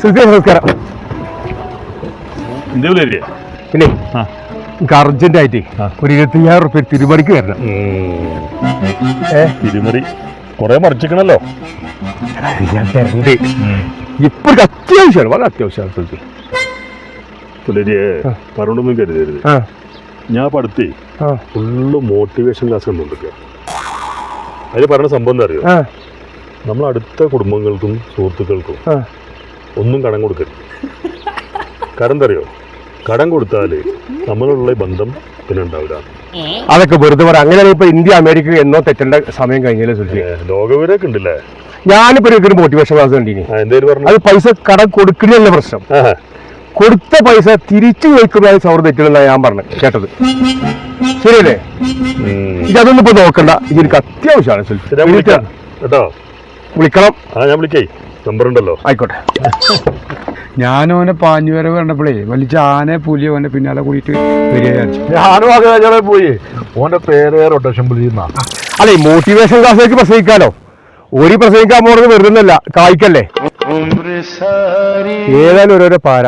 സുഖം നമസ്കാരം. എന്തേ പുലരിയാ പിന്നെ ആ. എനിക്ക് അർജന്റ് ആയിട്ട് ആ. ഒരു ഇരുപത്തിയ്യായിരം റുപ്യ തിരുമറിക്ക് വരണം ഏ? തിരുമറി. കുറെ മറിച്ചിക്കണല്ലോ. ഞാൻ തരണ്ട് ഇപ്പൊ ഒരു അത്യാവശ്യമാണ് വളരെ അത്യാവശ്യമാണ് സുൽഫി പുലരിയെ പറഞ്ഞൊന്നും കരുതരുത്. ഞാൻ പഠിത്തി ഫുള്ള് മോട്ടിവേഷൻ ക്ലാസ് കണ്ടുകൊണ്ടിരിക്കുക അതിൽ പറയുന്ന സംഭവം എന്താ അറിയോ? നമ്മൾ അടുത്ത കുടുംബങ്ങൾക്കും സുഹൃത്തുക്കൾക്കും ഒന്നും കടം കൊടുക്കരുത്. കടം തറിയോ കടം കൊടുത്താൽ നമ്മളുള്ള ബന്ധം പിന്നെ ഉണ്ടാവില്ല. അതൊക്കെ വെറുതെ പറയാം അങ്ങനെ ഇപ്പൊ ഇന്ത്യ അമേരിക്ക എന്നോ തെറ്റേണ്ട സമയം കഴിഞ്ഞാലേ സുൽഫി ഏ, ലോകവിവരമൊക്കെ ഉണ്ടല്ലേ? ഞാനിപ്പോ ഒരു മോട്ടിവേഷൻ ക്ലാസ് കണ്ടിനി. അത് പൈസ കടം കൊടുക്കണല്ല പ്രശ്നം. കൊടുത്ത പൈസ തിരിച്ചു വയ്ക്കുന്നതായി സൗഹൃദം തെറ്റില്ലെന്നാണ് ഞാൻ പറഞ്ഞത് കേട്ടത്. ശരിയല്ലേ. ഇതൊന്നും ഇപ്പൊ നോക്കണ്ട. ഇത് എനിക്ക് അത്യാവശ്യമാണ് കേട്ടോ? വിളിക്കണം. ആ ഞാൻ വിളിക്കേ. നമ്പർ ഉണ്ടല്ലോ. ആയിക്കോട്ടെ. ഞാനോനെ പാഞ്ഞു വരെ കണ്ടപ്പോഴേ വലിച്ച ആനെ പുലി ഓന്റെ പിന്നാലെ കൂടിയിട്ട് വരിക വിചാരിച്ചു. ഞാനും അത് കഴിഞ്ഞാൽ പോയി. ഓന്റെ പേര് റൊട്ടേഷൻ പുലിയുന്ന അല്ലെ മോട്ടിവേഷൻ ക്ലാസ്സിലേക്ക് പ്രസംഗിക്കാലോ? ഒരു പ്രസംഗിക്കാൻ പോണത് വരുന്നില്ല കായ്ക്കല്ലേ? ഏതായാലും ഓരോരോ പാര.